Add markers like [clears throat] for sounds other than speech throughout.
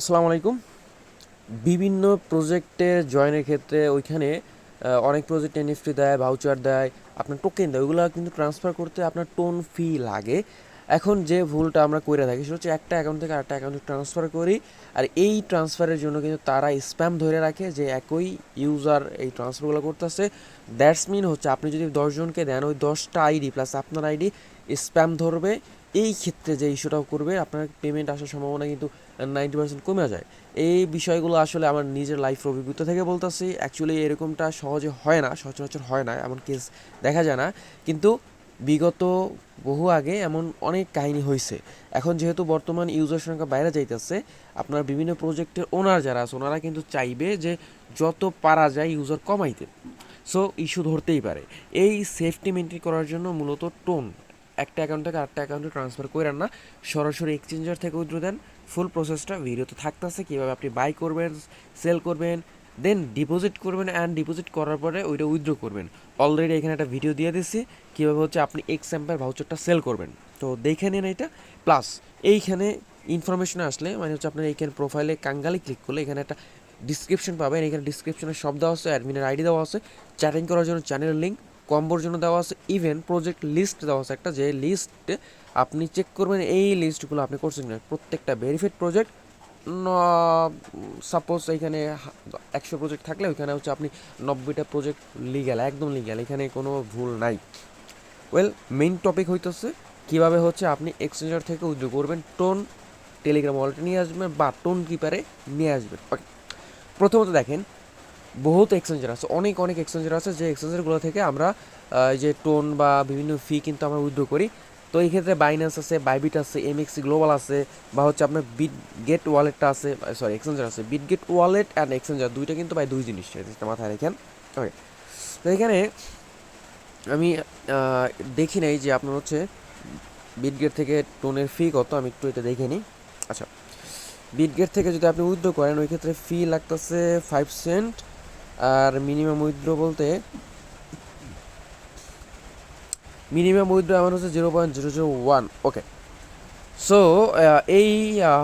আসসালামু আলাইকুম। বিভিন্ন প্রজেক্টে জয়েনের ক্ষেত্রে ওইখানে অনেক প্রজেক্ট এনএফটি দেয় ভাউচার দেয়, আপনার টোকেন দেয়, ওইগুলো কিন্তু ট্রান্সফার করতে আপনার টোন ফি লাগে। এখন যে ভুলটা আমরা করে থাকি, সেটা হচ্ছে একটা অ্যাকাউন্ট থেকে আরেকটা অ্যাকাউন্টে ট্রান্সফার করি, আর এই ট্রান্সফারের জন্য কিন্তু তারা স্প্যাম ধরে রাখে যে একই ইউজার এই ট্রান্সফারগুলো করতেছে। দ্যাটস মিন হচ্ছে আপনি যদি দশজনকে দেন, ওই দশটা আইডি প্লাস আপনার আইডি স্প্যাম ধরবে এই ক্ষেত্রে যে ইস্যুটাও করবে, আপনার পেমেন্ট আসার সম্ভাবনা কিন্তু নাইনটি পার্সেন্ট কমে যায়। এই বিষয়গুলো আসলে আমার নিজের লাইফ অভিজ্ঞতা থেকে বলতেছি। অ্যাকচুয়ালি এরকমটা সহজে হয় না, সচরাচর হয় না, এমন কেস দেখা যায় না। কিন্তু বিগত বহু আগে এমন অনেক কাহিনী হয়েছে এখন যেহেতু বর্তমান ইউজার সংখ্যা বাইরে যাইতেছে, আপনার বিভিন্ন প্রজেক্টের ওনার যারা আছে, ওনারা কিন্তু চাইবে যে যত পারা যায় ইউজার কমাইতে। সো ইস্যু ধরতেই পারে। এই সেফটি মেনটেন করার জন্য মূলত টোন একটা অ্যাকাউন্ট থেকে আরেকটা অ্যাকাউন্টে ট্রান্সফার করেন না। সরাসরি এক্সচেঞ্জার থেকে উইথড্র দেন। ফুল প্রসেসটা ভিডিওতে থাকতেছে, কীভাবে আপনি বাই করবেন সেল করবেন দেন ডিপোজিট করবেন অ্যান্ড ডিপোজিট করার পরে ওইটা উইথড্র করবেন। অলরেডি এখানে একটা ভিডিও দিয়ে দিচ্ছি কীভাবে হচ্ছে আপনি এক্স অ্যাম্পের ভাউচারটা সেল করবেন। তো দেখে নিন এটা প্লাস এইখানে ইনফরমেশন আসলে মানে হচ্ছে আপনার এইখানে প্রোফাইলে কাঙ্গালি ক্লিক করলে এখানে একটা ডিসক্রিপশন পাবেন। এখানে ডিসক্রিপশনে সব দেওয়া আছে অ্যাডমিনের আইডি দেওয়া আছে। চ্যাটিং করার জন্য চ্যানেলের লিঙ্ক কম্বোর জন্য দেওয়া আছে ইভেন প্রজেক্ট লিস্ট দেওয়া আছে একটা, যে লিস্টে আপনি চেক করবেন এই লিস্টগুলো আপনি করছেন না প্রত্যেকটা ভেরিফাইড প্রজেক্ট সাপোজ এইখানে একশো প্রজেক্ট থাকলে ওইখানে হচ্ছে আপনি নব্বইটা প্রজেক্ট লিগ্যাল একদম লিগ্যাল এখানে কোনো ভুল নাই। ওয়েল মেইন টপিক হইতেছে কীভাবে হচ্ছে আপনি এক্সচেঞ্জার থেকে উইথড্র করবেন টোন টেলিগ্রাম ওয়ালেটে নিয়ে আসবেন বা টোন কিপারে নিয়ে আসবেন। ওকে প্রথমত দেখেন বহুত এক্সচেঞ্জার আছে, অনেক অনেক এক্সচেঞ্জার আছে, যে এক্সচেঞ্জারগুলো থেকে আমরা এই যে টোন বা বিভিন্ন ফি কিন্তু আমরা উইথড্র করি। তো এই ক্ষেত্রে বাইন্যান্স আছে বাইবিট আছে এমএক্সি গ্লোবাল আছে, বা হচ্ছে আপনার বিট গেট ওয়ালেটটা আছে সরি এক্সচেঞ্জার আছে। Bitget wallet and exchanger দুইটা কিন্তু ভাই দুই জিনিস মাথায় রেখেন। ওকে তো এখানে আমি দেখি নাই যে আপনার হচ্ছে বিটগেট থেকে টোনের ফি কত, আমি একটু এটা দেখে নিই। আচ্ছা বিটগেট থেকে যদি আপনি উইথড্র করেন, ওই ক্ষেত্রে ফি লাগতেছে ফাইভ সেন্ট আর মিনিমাম উইথড্র বলতে মিনিমাম উইথড্র আমার হচ্ছে zero point zero zero one. Okay so এই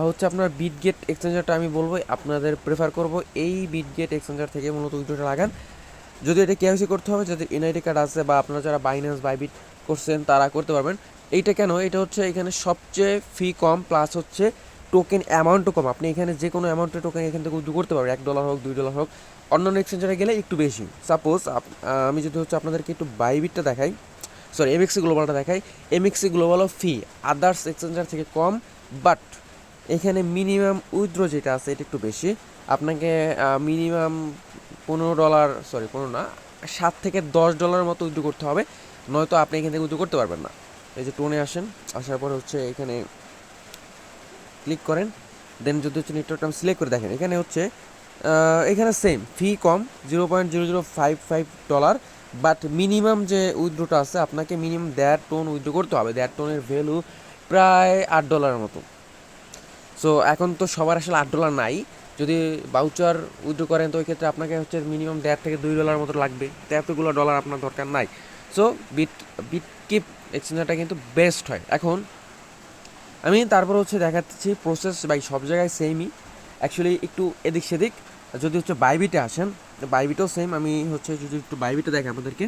হচ্ছে আপনার বিট গেট এক্সচেঞ্জারটা আমি বলব, আপনাদের প্রেফার করব এই বিট গেট এক্সচেঞ্জার থেকে মূলত উইথড্রটা লাগান। যদি এটা কেওয়াইসি করতে হবে যাদের এনআইডি কার্ড আছে বা আপনারা যারা বাইন্যান্স বাইবিট করছেন, তারা করতে পারবেন। এইটা কেন? এটা হচ্ছে এখানে সবচেয়ে ফি কম প্লাস হচ্ছে টোকেন অ্যামাউন্টও কম। আপনি এখানে যে কোনো অ্যামাউন্টের টোকেন এখান থেকে উদ্যোগ করতে পারবেন। এক ডলার হোক, দুই ডলার হোক, অন্যান্য এক্সচেঞ্জারে গেলে একটু বেশি। সাপোজ আমি যদি হচ্ছে আপনাদেরকে একটু বাইবিটটা দেখাই সরি এমএক্সি গ্লোবালটা দেখাই। এমএক্সি গ্লোবালও ফি আদার্স এক্সচেঞ্জার থেকে কম বাট এখানে মিনিমাম উইথড্র যেটা আছে, এটা একটু বেশি। আপনাকে মিনিমাম পনেরো ডলার সরি পনেরো না, সাত থেকে দশ ডলারের মতো উইথড্র করতে হবে। নয়তো আপনি এখান থেকে উইথড্র করতে পারবেন না। এই যে টোনে আসেন, আসার পরে হচ্ছে এখানে ক্লিক করেন দেন যদি হচ্ছে নেটওয়ার্কটা আমি সিলেক্ট করে দেখেন, এখানে হচ্ছে এখানে same fee com zero point zero zero five five dollar but minimum যে উইথড্রোটা আছে, আপনাকে মিনিমাম দেড় টোন উইথড্রো করতে হবে। দেড় টোনের ভ্যালু প্রায় আট ডলারের মতো। সো এখন তো সবার আসলে আট ডলার নাই। যদি বাউচার উইথড্রো করেন, তো ওই ক্ষেত্রে আপনাকে হচ্ছে মিনিমাম দেড় থেকে দুই ডলার মতো লাগবে। এতগুলো ডলার আপনার দরকার নাই। সো বিট বিট কিপ এক্সচেঞ্জারটা কিন্তু বেস্ট হয়। এখন আমি তারপর হচ্ছে দেখাচ্ছি প্রসেস বাই সব জায়গায় সেমই অ্যাকচুয়ালি একটু এদিক সেদিক। যদি হচ্ছে বাইবিটে আসেন বাইবিটও সেম আমি হচ্ছে যদি একটু বাইবিটে দেখে আপনাদেরকে।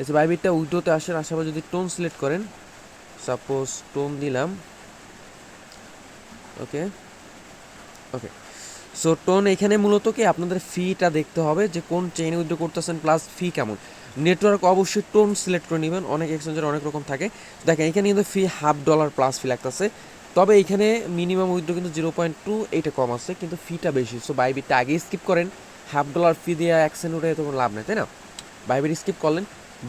এসে বাইবিটটা উইডোতে আসেন, আসার পর যদি টোন সিলেক্ট করেন সাপোজ টোন দিলাম। ওকে। ওকে। সো টোন এখানে মূলত কি? আপনাদের ফিটা দেখতে হবে যে কোন চেইনে উইথড্র করতেছেন প্লাস ফি কেমন। নেটওয়ার্ক অবশ্যই টোন সিলেক্ট করে নেবেন। অনেক এক্সচেঞ্জের অনেক রকম থাকে। দেখেন, এখানে কিন্তু fee half dollar plus fee লাগতেছে। তবে এখানে মিনিমাম উইথড্র কিন্তু জিরো পয়েন্ট টু এইটা কম আছে, কিন্তু ফিটা বেশি। সো বাইবিটটা আগে স্কিপ করেন। হাফ ডলার ফি দিয়ে অ্যাকসেন্ট উঠে তো কোনো লাভ নেই, তাই না? বাইবিট স্কিপ করলেন।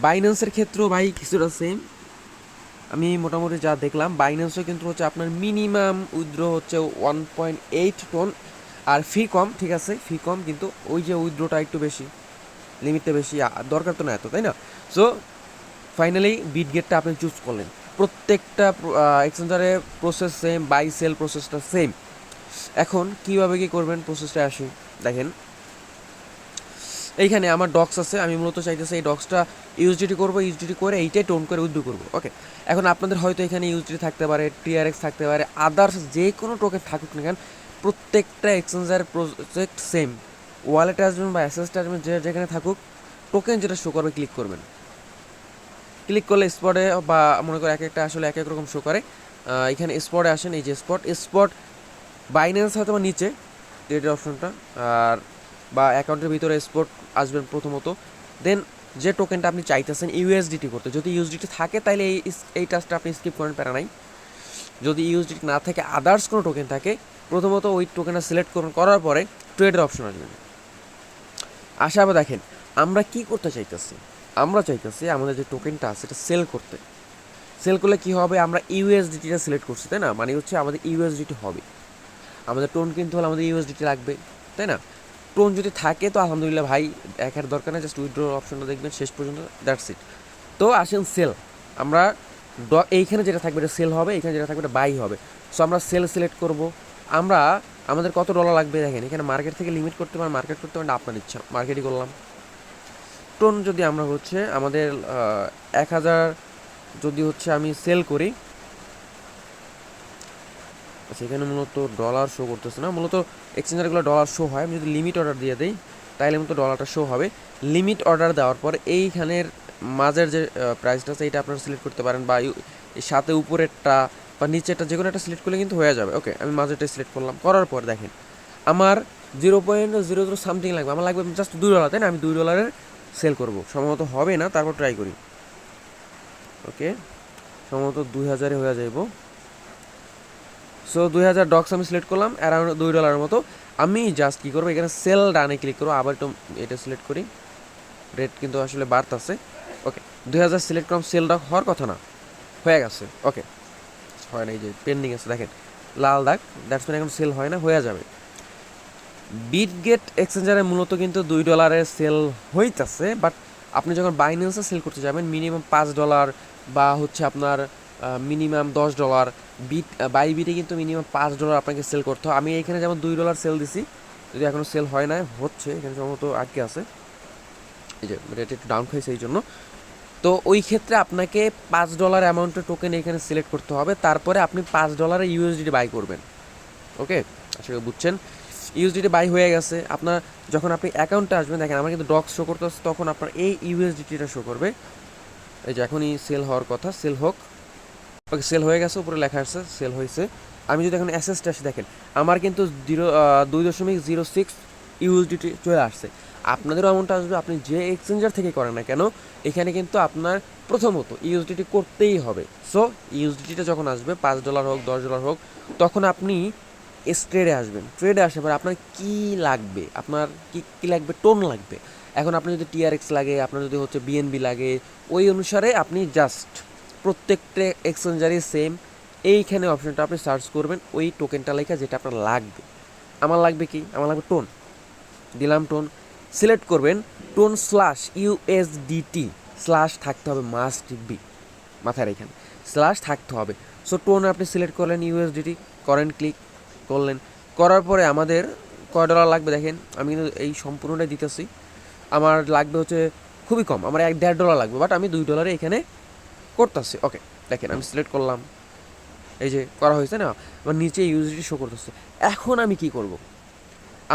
বাইন্যান্সের ক্ষেত্রেও ভাই কিছুটা সেম আমি মোটামুটি যা দেখলাম বাইন্যান্সও কিন্তু হচ্ছে আপনার মিনিমাম উইথড্র হচ্ছে ওয়ান পয়েন্ট এইট টোন আর ফি কম, ঠিক আছে? ফি কম, কিন্তু ওই যে উইথড্রোটা একটু বেশি। লিমিটটা বেশি দরকার তো না এত, তাই না? সো ফাইনালি বিট গেটটা আপনি চুজ করলেন। প্রত্যেকটা এক্সচেঞ্জারে প্রসেস সেম বাই সেল প্রসেসটা সেম এখন কীভাবে কী করবেন প্রসেসটা আসি? দেখেন। এইখানে আমার ডক্স আছে, আমি মূলত চাইতেছি এই ডক্সটা ইউজডিটি করব ইউজডিটি করে এইটাই টোন করে উইথড্র করব ওকে এখন আপনাদের হয়তো এখানে ইউজডিটি থাকতে পারে টিআরএক্স থাকতে পারে আদার্স যে কোনো টোকেন থাকুক না কেন, প্রত্যেকটা এক্সচেঞ্জার প্রজেক্ট সেম ওয়ালেটে আসবেন বা অ্যাসেসটা আসবেন, যে যেখানে থাকুক টোকেন যেটা শো করবে ক্লিক করবেন। ক্লিক করলে স্পটে বা মনে করে এক একটা আসলে এক এক রকম শো করে। এখানে স্পটে আসেন, এই যে স্পট স্পট বাইন্যান্স হয়তো বা নিচে ট্রেডের অপশনটা আর বা অ্যাকাউন্টের ভিতরে স্পট আসবেন প্রথমত। দেন যে টোকেনটা আপনি চাইতেছেন ইউএসডিটি করতে। যদি ইউএসডিটি থাকে তাহলে এই এই টাচটা আপনি স্কিপ করেন, প্যারা নাই। যদি ইউএসডিটি না থাকে আদার্স কোনো টোকেন থাকে, প্রথমত ওই টোকেনটা সিলেক্ট করুন, করার পরে ট্রেডের অপশন আসবেন আসা আবার দেখেন, আমরা কি করতে চাইতেছি? আমরা চাইতেছি আমাদের যে টোকেনটা আছে সেটা সেল করতে। সেল করলে কি হবে? আমরা ইউএসডিটিটা সিলেক্ট করছি, তাই না? মানে হচ্ছে আমাদের ইউএসডিটি হবে। আমাদের টোন কিনতে হলে আমাদের ইউএসডিটি লাগবে, তাই না? টোন যদি থাকে তো আলহামদুলিল্লাহ ভাই একের দরকার নেই জাস্ট উইথড্র অপশনটা দেখবেন, শেষ পর্যন্ত দ্যাটস ইট তো আসেন সেল আমরা এইখানে যেটা থাকবে এটা সেল হবে এখানে যেটা থাকবে এটা বাই হবে। সো আমরা সেল সিলেক্ট করব। আমরা আমাদের কত ডলার লাগবে দেখেন? এখানে মার্কেট থেকে লিমিট করতে পারেন মার্কেট করতে পারেন, আপনার ইচ্ছা। মার্কেটই করলাম। টোন যদি আমরা হচ্ছে আমাদের এক হাজার যদি হচ্ছে আমি সেল করি সেখানে মূলত ডলার শো করতেছে না। মূলত এক্সচেঞ্জারগুলো ডলার শো হয়। আমি যদি লিমিট অর্ডার দিয়ে দিই তাহলে মূলত ডলারটা শো হবে। লিমিট অর্ডার দেওয়ার পর এইখানের মাঝের যে প্রাইসটা আছে, এটা আপনারা সিলেক্ট করতে পারেন। বা সাথে উপরেরটা বা নিচেরটা যে কোনো একটা সিলেক্ট করলে কিন্তু হয়ে যাবে। ওকে আমি মাঝেটা সিলেক্ট করলাম। করার পর দেখেন, আমার zero point zero zero something লাগবে। আমার লাগবে জাস্ট দুই ডলার তাই না? আমি দুই ডলারের সেল করব। সম্ভবত হবে না, তারপর ট্রাই করি। ওকে সম্ভবত দুই হাজারে হয়ে যাইব। সো দুই হাজার ডক্স আমি সিলেক্ট করলাম অ্যারাউন্ড দুই ডলারের মতো। আমি জাস্ট কী করব, এখানে সেল ডানে ক্লিক করব, আবার একটু এটা সিলেক্ট করি। রেট কিন্তু আসলে বাড়তেছে। ওকে দুই হাজার সিলেক্ট করলাম সেল ডক হওয়ার কথা না। হয়ে গেছে। ওকে হয় না, এই যে পেন্ডিং আছে, দেখেন, লাল দাগ দ্যাটস মিন এখন সেল হয় না, হয়ে যাবে। বিটগেট এক্সচেঞ্জারে মূলত কিন্তু দুই ডলারের সেল হইতাছে বাট আপনি যখন বাইন্যান্সে সেল করতে যাবেন মিনিমাম পাঁচ ডলার বা হচ্ছে আপনার মিনিমাম দশ ডলার বিট বাই বিটে কিন্তু মিনিমাম পাঁচ ডলার আপনাকে সেল করতে হয়। আমি এখানে যেমন দুই ডলার সেল দিছি, যদি এখনও সেল হয় না হচ্ছে, এখানে সম্ভবত আটকে আছে। এই যে রেট একটু ডাউন খাইছে এই জন্য তো ওই ক্ষেত্রে আপনাকে পাঁচ ডলার অ্যামাউন্টের টোকেন এখানে সিলেক্ট করতে হবে। তারপরে আপনি পাঁচ ডলারের ইউএসডিটি বাই করবেন। ওকে করি বুঝছেন? ইউএসডিটি বাই হয়ে গেছে। আপনার যখন আপনি অ্যাকাউন্টে আসবেন, দেখেন আমার কিন্তু ডক্স শো করতে তখন আপনার এই ইউএসডিটিটা শো করবে। এই যে এখনই সেল হওয়ার কথা সেল হোক। ওকে সেল হয়ে গেছে, উপরে লেখা আছে সেল হয়েছে। আমি যদি এখন অ্যাসেসটা আসে, দেখেন, আমার কিন্তু জিরো দুই দশমিক জিরো সিক্স ইউএসডিটি চলে আসছে। আপনাদেরও এমনটা আসবে, আপনি যে এক্সচেঞ্জার থেকে করেন না কেন, এখানে কিন্তু আপনার প্রথমত ইউএসডিটি করতেই হবে। সো ইউএসডিটিটা যখন আসবে, পাঁচ ডলার হোক, দশ ডলার হোক, তখন আপনি ট্রেডে আসবেন। ট্রেডে আসার পর আপনার কী লাগবে? আপনার কি, কী লাগবে? টোন লাগবে। এখন আপনি যদি টিআরএক্স লাগে, আপনার যদি হচ্ছে বিএনবি লাগে, ওই অনুসারে আপনি জাস্ট প্রত্যেকটা এক্সচেঞ্জারই সেম এইখানে অপশনটা আপনি সার্চ করবেন, ওই টোকেনটা লেখা যেটা আপনার লাগবে। আমার লাগবে কি? আমার লাগবে টোন দিলাম টোন সিলেক্ট করবেন টোন স্ল্যাশ ইউএসডিটি স্ল্যাশ থাকতে হবে মাস্ট বি, মাথায় রেখেন। স্ল্যাশ থাকতে হবে। সো টোন আপনি সিলেক্ট করলেন ইউএসডিটি করেন ক্লিক, করলেন। করার পরে আমাদের কয় ডলার লাগবে দেখেন, আমি কিন্তু এই সম্পূর্ণটাই দিতেছি। আমার লাগবে হচ্ছে খুবই কম, আমার এক দেড় ডলার লাগবে, বাট আমি দুই ডলারে এখানে করতেছি। ওকে, দেখেন আমি সিলেক্ট করলাম। এই যে করা হয়েছে না? আমার নিচে ইউএসডি শো করতেছে। এখন আমি কি করব?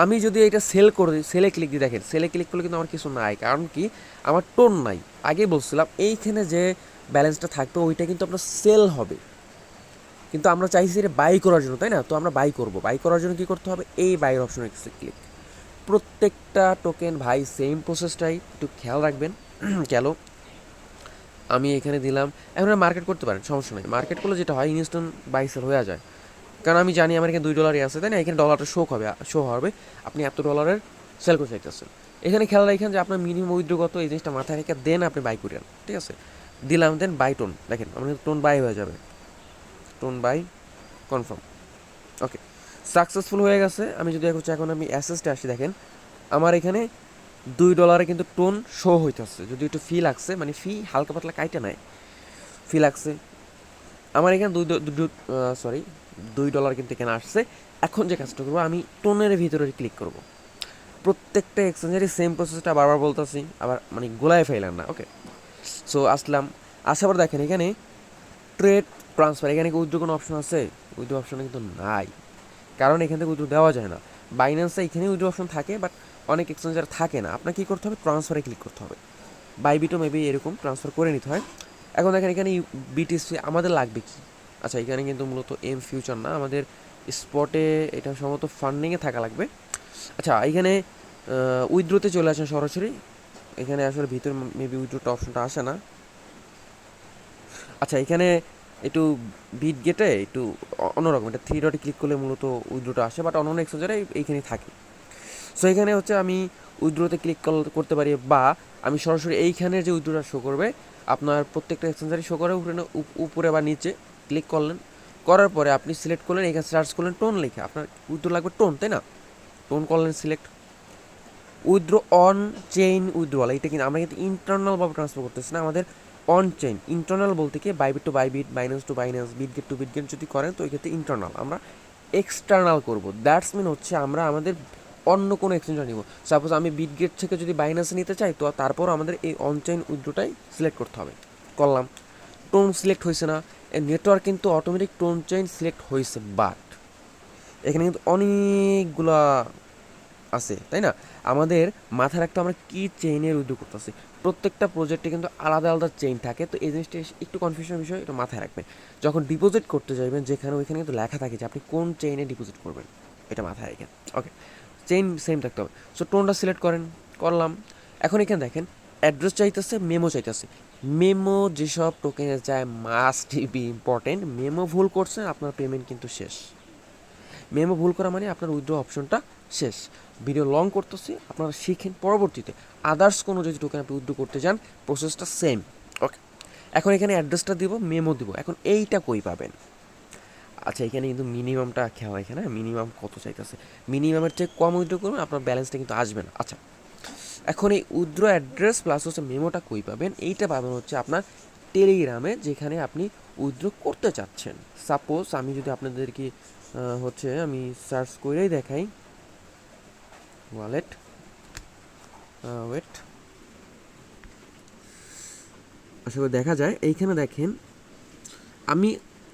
আমি যদি এটা সেল করে দিই সেলে ক্লিক দিই, দেখেন সেলে ক্লিক করলে কিন্তু আমার কিছু নাই, কারণ কি? আমার টোন নাই। আগে বলছিলাম, এইখানে যে ব্যালেন্সটা থাকবে, ওইটা কিন্তু আপনার সেল হবে। কিন্তু আমরা চাইছি এটা বাই করার জন্য, তাই না? তো আমরা বাই করব। বাই করার জন্য কি করতে হবে? এই বাইয়ের অপশনে ক্লিক প্রত্যেকটা টোকেন ভাই সেম প্রসেসটাই একটু খেয়াল রাখবেন। [clears throat] কেন? আমি এখানে দিলাম, এখন মার্কেট করতে পারেন, সমস্যা নেই। মার্কেট করলে যেটা হয় ইনস্ট্যান্ট বাই সেল হয়ে যায়। কারণ আমি জানি আমার এখানে দুই ডলারই আছে, তাই না? এখানে ডলারটা শো হবে শো হবে। আপনি এত ডলারের সেল করতে চাইতেছেন। এখানে খেয়াল রাখেন যে আপনার মিনিমাম উইথড্র কত এই জিনিসটা মাথায় রেখে দেন আপনি বাই করেন ঠিক আছে? দিলাম দেন বাই টোন দেখেন, আমার টোন বাই হয়ে যাবে। TON buy confirm okay successful হয়ে গেছে। আমি যদি হচ্ছে এখন আমি অ্যাসেসটা আসি, দেখেন, আমার এখানে দুই ডলারে কিন্তু টোন শো হইতেছে। যদি একটু ফি লাগছে মানে ফি হালকা পাতলা কাইটে নেয় ফি লাগছে। আমার এখানে দুই সরি দুই ডলার কিন্তু এখানে আসছে। এখন যে কাজটা করব, আমি টোনের ভিতরে ক্লিক করব। প্রত্যেকটা এক্সচেঞ্জারই সেম প্রসেসটা বারবার বলতেছি, আবার মানে গোলায় ফেলেন না ওকে সো আসলাম, আসার পর দেখেন এখানে ট্রেড ট্রান্সফার এখানে কি উইথড্র কোনো অপশন আছে? উইথড্র অপশন কিন্তু নাই। কারণ এখান থেকে উইথড্র দেওয়া যায় না। বাইন্যান্সে এখানে উইথড্র অপশন থাকে বাট অনেক এক্সচেঞ্জার থাকে না। আপনাকে কী করতে হবে? ট্রান্সফারে ক্লিক করতে হবে। বাইবিটও মেবি এরকম ট্রান্সফার করে নিতে হয়। এখন দেখেন এখানে বিটিসি আমাদের লাগবে কি? আচ্ছা এখানে কিন্তু মূলত এম ফিউচার না, আমাদের স্পটে এটা সম্ভবত ফান্ডিংয়ে থাকা লাগবে। আচ্ছা এখানে উইথড্রোতে চলে আসেন সরাসরি। এখানে আসলে ভিতর মেবি উইথড্রোটা অপশনটা আসে না। আচ্ছা এখানে একটু বিট গেটে একটু অন্যরকম, এটা থ্রি ডটে ক্লিক করলে মূলত উইথড্রোটা আসে বাট অন্য এক্সচেঞ্জারে এইখানেই থাকে। সো এখানে হচ্ছে আমি উইথড্রোতে ক্লিক করতে পারি, বা আমি সরাসরি এইখানের যে উইথড্রোটা শো করবে, আপনার প্রত্যেকটা এক্সচেঞ্জারই শো করে উপরে উপরে বা নিচে। ক্লিক করলেন, করার পরে আপনি সিলেক্ট করলেন, এখানে সার্চ করলেন টোন লিখে। আপনার উইথড্রো লাগবে টোন তাই না? টোন করলেন select withdraw on chain withdrawal এটা কিন্তু আমরা কিন্তু ইন্টারনালভাবে ট্রান্সফার করতেছি না, আমাদের অন চেইন ইন্টারনাল বলতে কি Bybit to Bybit Binance to Binance Bitget to Bitget যদি করেন, তো এক্ষেত্রে ইন্টারনাল আমরা এক্সটার্নাল করব। দ্যাটস মিন হচ্ছে আমরা আমাদের অন্য কোনো এক্সচেঞ্জার নিব। সাপোজ আমি বিটগেট থেকে যদি বাইন্যান্সে নিতে চাই, তো তারপর আমাদের এই অন চেইন উইথড্রোটাই সিলেক্ট করতে হবে। করলাম। টোন সিলেক্ট হয়েছে না। নেটওয়ার্ক কিন্তু অটোমেটিক টোন চেইন সিলেক্ট হয়েছে বাট এখানে কিন্তু অনেকগুলা আছে, তাই না? আমাদের মাথায় রাখতে আমরা কি চেইনের উদ্যোগ করতেছি। প্রত্যেকটা প্রজেক্টে কিন্তু আলাদা আলাদা চেইন থাকে, তো এই জিনিসটা একটু কনফিউশনের বিষয়, এটা মাথায় রাখবেন। যখন ডিপোজিট করতে যাবেন, যেখানে ওইখানে কিন্তু লেখা থাকে যে আপনি কোন চেইনে ডিপোজিট করবেন, এটা মাথায় রাখেন ওকে চেইন সেম থাকতে হবে। সো টোনটা সিলেক্ট করেন, করলাম। এখন এখানে দেখেন অ্যাড্রেস চাইতেছে মেমো চাইতেছে। মেমো যেসব টোকেনে যায় মাস্ট বি ইম্পর্টেন্ট মেমো ভুল করছেন আপনার পেমেন্ট কিন্তু শেষ। মেমো ভুল করা মানে আপনার উইথড্র অপশনটা শেষ। ভিডিও লং করতেছি, আপনারা শিখেন পরবর্তীতে। আদার্স কোনো যদি টোকেন আপনি উইথড্র করতে যান প্রসেসটা সেম ওকে এখন এখানে অ্যাড্রেসটা দিব মেমো দিব। এখন এইটা কই পাবেন? আচ্ছা এখানে কিন্তু মিনিমামটা খেয়াল এখানে মিনিমাম কত চাইতেছে? মিনিমামের চেয়ে কম উইথড্র করবেন, আপনার ব্যালেন্সটা কিন্তু আসবে না। আচ্ছা এখন এই উইথড্র অ্যাড্রেস প্লাস হচ্ছে মেমোটা কই পাবেন? এইটা পাবেন হচ্ছে আপনার টেলিগ্রামে, যেখানে আপনি উইথড্র করতে চাচ্ছেন। সাপোজ আমি যদি আপনাদেরকে হচ্ছে আমি সার্চ করেই দেখাই। ওয়ালেট ওয়েট আশা করি দেখা যায়। এইখানে দেখেন, আমি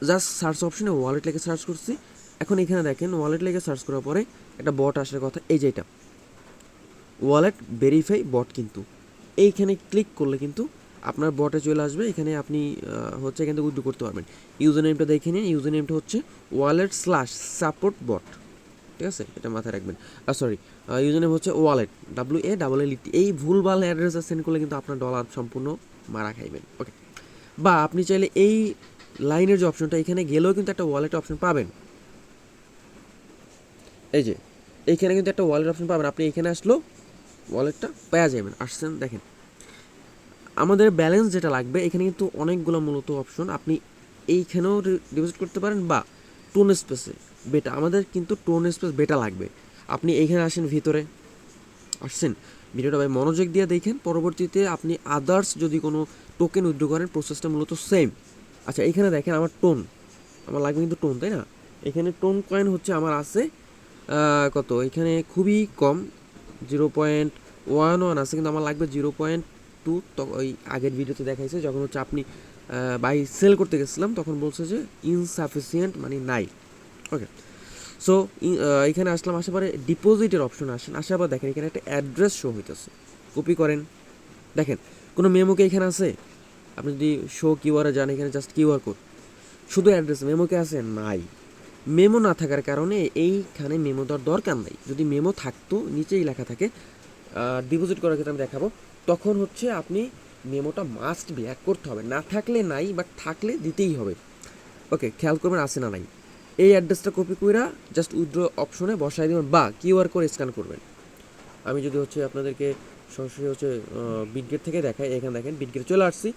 জাস্ট সার্চ অপশনে ওয়ালেট লেগে সার্চ করছি। এখন এখানে দেখেন ওয়ালেট লেগে সার্চ করার পরে একটা বট আসার কথা। এই যে এটা। ওয়ালেট ভেরিফাই বট কিন্তু। এইখানে ক্লিক করলে কিন্তু আপনার বটে চলে আসবে। এখানে আপনি হচ্ছে এখান থেকে উইথড্র করতে পারবেন। ইউজার নেমটা দেখে নিন। ইউজার নেমটা হচ্ছে ওয়ালেট স্ল্যাশ সাপোর্ট বট ঠিক আছে? এটা মাথায় রাখবেন। আর সরি ইউজার নেম হচ্ছে wallet W A double L এই ভুলভাল অ্যাড্রেসে সেন্ড করলে কিন্তু আপনার ডলার সম্পূর্ণ মারা খাইবেন। ওকে বা আপনি চাইলে এই লাইনের যে অপশনটা এখানে গেলেও কিন্তু একটা ওয়ালেট অপশন পাবেন। এই যে, এইখানে কিন্তু একটা ওয়ালেট অপশন পাবেন। আপনি এখানে আসলেও ওয়ালেটটা পাওয়া যাবেন আসছেন, দেখেন। আমাদের ব্যালেন্স যেটা লাগবে, এখানে কিন্তু অনেকগুলো মূলত অপশন আপনি এইখানেও ডিপোজিট করতে পারেন বা টোন স্পেসে বেটা আমাদের কিন্তু টোন স্পেস বেটা লাগবে। আপনি এইখানে আসেন ভিতরে। আসছেন? ভিডিওটা ভাই মনোযোগ দিয়ে দেখেন। পরবর্তীতে আপনি আদার্স যদি কোনো টোকেন উইথড্র করেন প্রসেসটা মূলত সেম আচ্ছা এখানে দেখেন আমার টোন আমার লাগবে কিন্তু টোন তাই না? এখানে টোন কয়েন হচ্ছে, আমার আছে কত? এখানে খুবই কম। জিরো পয়েন্ট ওয়ান ওয়ান আছে, কিন্তু আমার লাগবে জিরো পয়েন্ট টু। ওই আগের ভিডিওতে দেখাইছে, যখন হচ্ছে আপনি বাই সেল করতে গেছিলাম, তখন বলছে যে ইনসাফিসিয়েন্ট মানে নাই। ওকে সো এখানে আসলাম, আসার পরে ডিপোজিটের অপশন আসেন, আসার পর দেখেন, এখানে একটা অ্যাড্রেস শো হইতেছে। কপি করেন। দেখেন, কোনো মেমোকে এখানে আছে? আপনি যদি শো কিউআরে যান, এখানে জাস্ট কিউআর কোড শুধু অ্যাড্রেস মেমোকে আছে? নাই। মেমো না থাকার কারণে এইখানে মেমো দেওয়ার দরকার নাই। যদি মেমো থাকতো, নিচেই লেখা থাকে ডিপোজিট করার ক্ষেত্রে আমি দেখাবো। তখন হচ্ছে আপনি মেমোটা মাস্ট বি অ্যাড করতে হবে। না থাকলে নাই বাট থাকলে দিতেই হবে। ওকে খেয়াল করবেন আছে না নাই। এই অ্যাড্রেসটা কপি কইরা জাস্ট উইথড্র অপশনে বসাই দেবেন বা কিউআর কোড স্ক্যান করবেন। আমি যদি হচ্ছে আপনাদেরকে সরাসরি হচ্ছে বিটগেট থেকে দেখাই, এখানে দেখেন বিটগেট চলে আসছি।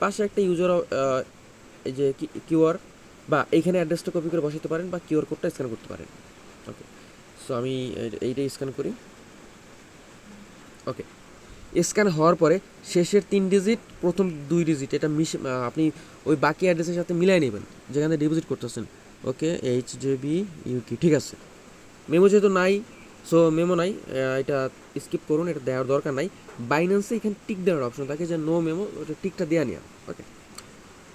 পাশে একটা ইউজার এই যে কিউআর বা এইখানে অ্যাড্রেসটা কপি করে বসাতে পারেন বা কিউআর কোডটা স্ক্যান করতে পারেন। ওকে সো আমি এই- এইটা স্ক্যান করি। ওকে স্ক্যান হওয়ার পরে শেষের তিন ডিজিট প্রথম দুই ডিজিট এটা মিশ আপনি ওই বাকি অ্যাড্রেসের সাথে মিলাই নেবেন। যেখানে ডিপোজিট করতেছেন। ওকে এইচ জে বি ইউকি ঠিক আছে। মেমো যেহেতু নাই সো মেমো নাই এটা স্কিপ করুন, এটা দেওয়ার দরকার নাই। বাইন্যান্সে এখানে টিক দেওয়ার অপশন থাকে যে নো মেমো ওটা টিকটা দেওয়া নিয়ে। ওকে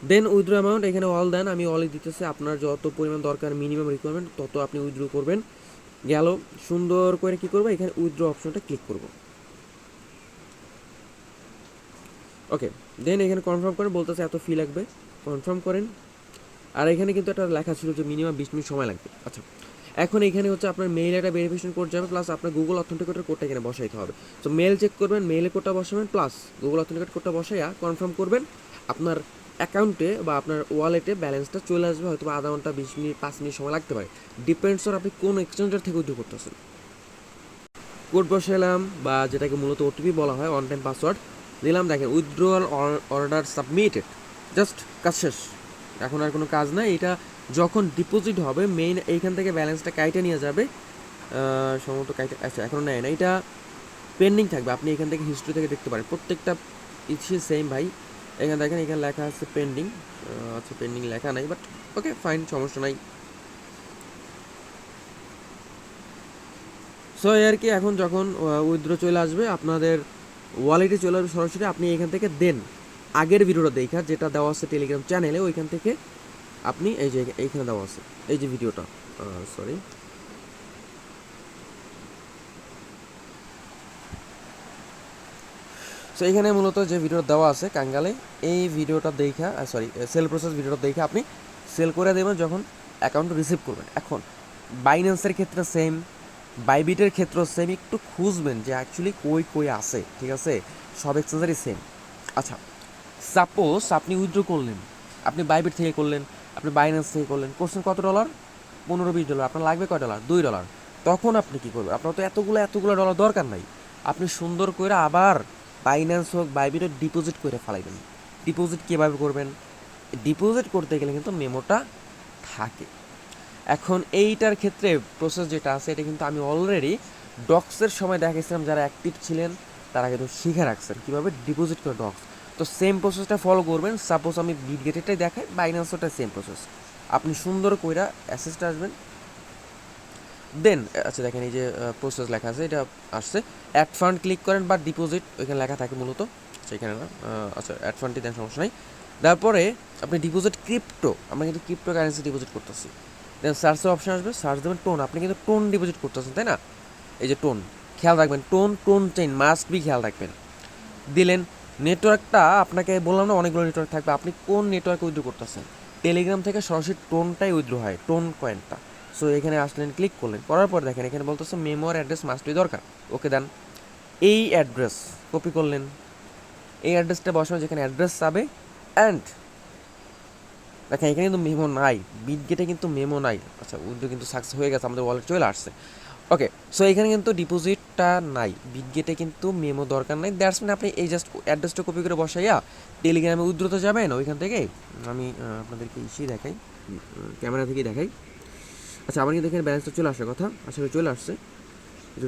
দেন উইথড্র অ্যামাউন্ট এখানে অল দেন, আমি অলই দিতেছে। আপনার যত পরিমাণ দরকার মিনিমাম রিকোয়ারমেন্ট তত আপনি উইথড্র করবেন। গেল, সুন্দর করে কি করব? এখানে উইথড্র অপশনটা ক্লিক করব। ওকে দেন এখানে কনফার্ম করেন, বলতেছে এত ফি লাগবে। কনফার্ম করেন। আর এখানে কিন্তু একটা লেখা ছিল যে মিনিমাম বিশ মিনিট সময় লাগবে। আচ্ছা এখন এখানে হচ্ছে আপনার মেইল একটা ভেরিফিকেশন কোড যাবে প্লাস আপনার গুগল অথেন্টিকেটর কোডটা এখানে বসাইতে হবে। তো মেল চেক করবেন মেইলে কোডটা বসাবেন প্লাস গুগল অথেন্টিকেট কোডটা বসাইয়া কনফার্ম করবেন, আপনার অ্যাকাউন্টে বা আপনার ওয়ালেটে ব্যালেন্সটা চলে আসবে, হয়তো বা আধা ঘণ্টা, বিশ মিনিট, পাঁচ মিনিট সময় লাগতে পারে। ডিপেন্ডস অন আপনি কোন এক্সচেঞ্জার থেকে উইথড্র করতেছেন। কোড বসালাম বা যেটাকে মূলত ওটিপি বলা হয় অন টাইম পাসওয়ার্ড দিলাম দেখেন উইথড্রোয়াল অর্ডার সাবমিটেড জাস্ট কাজ শেষ। এখন আর কোনো কাজ নাই, এটা যখন ডিপোজিট হবে মেইন এইখান থেকে ব্যালেন্সটা কাইটে নিয়ে যাবে সম্ভবত কাইটে আচ্ছা এখনও নেয় না। এটা পেন্ডিং থাকবে, আপনি এখান থেকে হিস্ট্রি থেকে দেখতে পারেন। প্রত্যেকটা ইচ্ছে সেম ভাই। এখানে দেখেন, এখানে লেখা আছে পেন্ডিং আচ্ছা পেন্ডিং লেখা নাই বাট ওকে ফাইন সমস্যা নাই। সো আর কি, এখন যখন উইথড্র চলে আসবে, আপনাদের ওয়ালেটে চলে আসবে সরাসরি, আপনি এখান থেকে দেন। আগের ভিডিওটা দেখা, যেটা দেওয়া আছে টেলিগ্রাম চ্যানেলে ওইখান থেকে আপনি এই যে এইখানে দেওয়া আছে, এই যে ভিডিওটা সরি সো এখানে মূলত যে ভিডিও দেওয়া আছে কাঙ্গালে এই ভিডিওটা দেখা সরি সেল প্রসেস ভিডিওটা দেখে আপনি সেল করে দেবেন যখন অ্যাকাউন্ট রিসিভ করবেন। এখন বাইন্যান্সের ক্ষেত্রে সেম বাইবিটের ক্ষেত্রেও সেম একটু খুঁজবেন যে অ্যাকচুয়ালি কই কই আছে, ঠিক আছে? সব এক্সচেঞ্জারই সেম আচ্ছা সাপোজ আপনি উইথড্র করলেন, আপনি বাইবিট থেকে করলেন, আপনি বাইন্যান্স থেকে করলেন করছেন কত ডলার পনেরো, বিশ ডলার আপনার লাগবে কয় ডলার দুই ডলার তখন আপনি কি করবেন? আপনার তো এতগুলো এতগুলো ডলার দরকার নাই। আপনি সুন্দর করে আবার বাইন্যান্স হোক বাইবিটে ডিপোজিট করে ফেলাইবেন। ডিপোজিট কীভাবে করবেন? ডিপোজিট করতে গেলে কিন্তু মেমোটা থাকে। এখন এইটার ক্ষেত্রে প্রসেস যেটা আছে, এটা কিন্তু আমি অলরেডি ডক্সের সময় দেখেছিলাম যারা অ্যাক্টিভ ছিলেন, তারা কিন্তু শিখে রাখছেন কীভাবে ডিপোজিট করে ডক্স তো সেম প্রসেসটা ফলো করবেন। সাপোজ আমি বিটগেটেরটাই দেখাই বাইন্যান্সটা সেম প্রসেস আপনি সুন্দর কইরা অ্যাসেসটা আসবেন। দেন আচ্ছা দেখেন এই যে প্রসেস লেখা আছে, এটা আসছে। অ্যাড ফান্ড ক্লিক করেন বা ডিপোজিট ওইখানে লেখা থাকে মূলত। সেখানে না আচ্ছা অ্যাড ফান্ডটি দেন, সমস্যা নাই। তারপরে আপনি ডিপোজিট ক্রিপ্টো আমরা কিন্তু ক্রিপ্টো কারেন্সি ডিপোজিট করতেছি দেন সার্চের অপশন আসবে সার্চ দেবেন টোন আপনি কিন্তু টোন ডিপোজিট করতেছেন, তাই না? এই যে টোন খেয়াল রাখবেন TON TON chain must be খেয়াল রাখবেন। দিলেন নেটওয়ার্কটা আপনাকে বললাম না, অনেকগুলো নেটওয়ার্ক থাকবে, আপনি কোন নেটওয়ার্কে উইথড্র করতেছেন? টেলিগ্রাম থেকে সরাসরি টোনটাই উইথড্র হয় টোন কয়েনটা সো এখানে আসলেন ক্লিক করলেন। করার পর দেখেন, এখানে বলতেছে মেমোর অ্যাড্রেস মাস্টই দরকার। ওকে দেন, এই অ্যাড্রেস কপি করলেন। এই অ্যাড্রেসটা বসানো যেখানে অ্যাড্রেস যাবে অ্যান্ড দেখেন, এখানে কিন্তু মেমো নাই। বিটগেটে কিন্তু মেমো নাই। আচ্ছা উইথড্র কিন্তু সাকসেস হয়ে গেছে, আমাদের ওয়ালেট চলে আসছে। ওকে সো এখানে কিন্তু ডিপোজিটটা নাই। বিটগেটে কিন্তু মেমো দরকার নাই। দ্যাটস মিন আপনি এই জাস্ট অ্যাড্রেসটা কপি করে বসাইয়া টেলিগ্রামে উদ্রত যাবেন। ওইখান থেকে আমি আপনাদেরকে ইসেই দেখাই। ক্যামেরা থেকেই দেখাই। আচ্ছা কিন্তু এখানে ব্যালেন্সটা চলে আসার কথা। আশা করি চলে আসছে।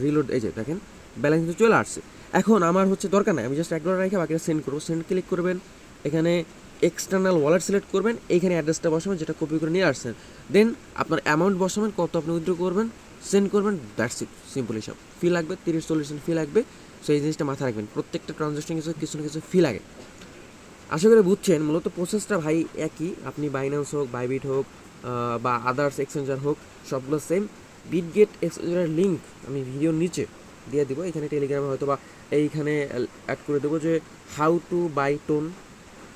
রিলোড এই যে দেখেন ব্যালেন্স কিন্তু চলে আসছে। এখন আমার হচ্ছে দরকার নাই, আমি জাস্ট এক ডলার রেখে বাকিটা সেন্ড করব। সেন্ড ক্লিক করবেন, এখানে এক্সটার্নাল ওয়ালেট সিলেক্ট করবেন, এইখানে অ্যাড্রেসটা বসাবেন, যেটা কপি করে নিয়ে আসছেন। দেন আপনার অ্যামাউন্ট বসাবেন, কত আপনি উইথড্র করবেন সেন্ড করবেন দ্যাটস ইট সিম্পল হিসাব ফি লাগবে, তিরিশ, চল্লিশ ফি লাগবে সো এই জিনিসটা মাথায় রাখবেন। প্রত্যেকটা ট্রানজাকশন কিছু কিছু না কিছু ফি লাগে। আশা করি বুঝছেন, মূলত প্রসেসটা ভাই একই, আপনি বাইন্যান্স হোক বাইবিট হোক বা আদার্স এক্সচেঞ্জার হোক, সবগুলো সেম বিটগেট এক্সচেঞ্জারের লিঙ্ক আমি ভিডিওর নিচে দিয়ে দিব, এখানে টেলিগ্রামে হয়তো বা এইখানে অ্যাড করে দেবো যে how to buy TON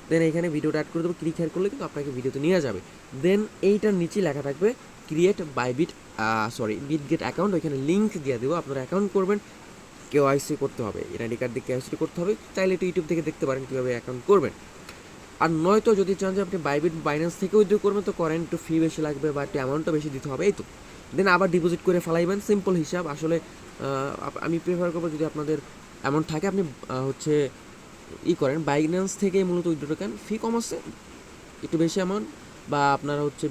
then এইখানে ভিডিওটা অ্যাড করে দেবো ক্লিক হেয়ার করলে কিন্তু আপনাকে ভিডিওতে নিয়ে যাবে। দেন এইটার নিচে লেখা থাকবে create Bybit sorry Bitget account ওইখানে লিঙ্ক দিয়ে দেবো, আপনারা অ্যাকাউন্ট করবেন কেওআইসি করতে হবে। এনআইডি কার্ড দিয়ে কেওআইসি করতে হবে। চাইলে একটু ইউটিউব থেকে দেখতে পারেন কীভাবে অ্যাকাউন্ট করবেন। আর নয়তো যদি চান যে আপনি বাইবিট বাইন্যান্স থেকে উইথড্র করবেন, তো করেন, একটু ফি বেশি লাগবে বা একটু অ্যামাউন্টও বেশি দিতে হবে, এই তো। দেন আবার ডিপোজিট করে ফেলাইবেন সিম্পল হিসাব। আসলে আমি প্রেফার করব যদি আপনাদের অ্যামাউন্ট থাকে, আপনি হচ্ছে ই করেন বাইন্যান্স থেকে মূলত উইথড্র করেন। ফি কম আছে, একটু বেশি অ্যামাউন্ট বা আপনারা হচ্ছে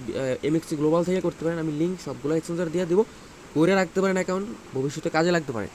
এমএক্সি গ্লোবাল থেকে করতে পারেন। আমি লিঙ্ক সবগুলো এক্সচেঞ্জার দিয়ে দেবো। করে রাখতে পারেন অ্যাকাউন্ট ভবিষ্যতে কাজে লাগতে পারে।